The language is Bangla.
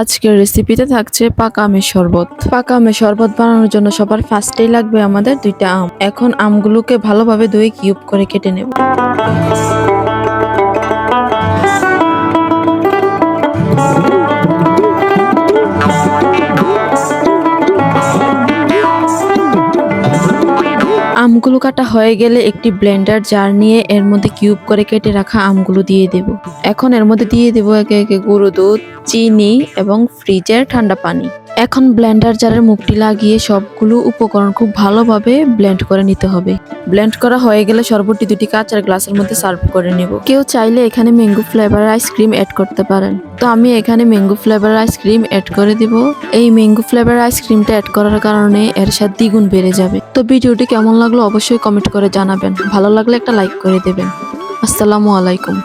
আজকের রেসিপিতে থাকছে পাকা আমের শরবত। পাকা আমের শরবত বানানোর জন্য সবার ফার্স্টেই লাগবে আমাদের দুইটা আম। এখন আমগুলোকে ভালোভাবে ধুয়ে কিউব করে কেটে নেব। আমগুলো কাটা হয়ে গেলে একটি ব্লেন্ডার জার নিয়ে এর মধ্যে কিউব করে কেটে রাখা আমগুলো দিয়ে দেব। এখন এর মধ্যে দিয়ে দেব একে একে গুঁড়ো দুধ, চিনি এবং ফ্রিজের ঠান্ডা পানি। এখন ব্লেন্ডার জারের মুখটি লাগিয়ে সবগুলো উপকরণ খুব ভালোভাবে ব্লেন্ড করে নিতে হবে। ব্লেন্ড করা হয়ে গেলে শরবতটি দুটি কাঁচের গ্লাসের মধ্যে সার্ভ করে নেব। কেউ চাইলে এখানে ম্যাঙ্গো ফ্লেভার আইসক্রিম অ্যাড করতে পারেন। তো আমি এখানে ম্যাঙ্গো ফ্লেভার আইসক্রিম অ্যাড করে দিব। এই ম্যাঙ্গো ফ্লেভার আইসক্রিমটা অ্যাড করার কারণে এর স্বাদ দ্বিগুণ বেড়ে যাবে। তো ভিডিওটি কেমন লাগল অবশ্যই কমেন্ট করে জানাবেন। ভালো লাগলে একটা লাইক করে দেবেন। আসসালামু আলাইকুম।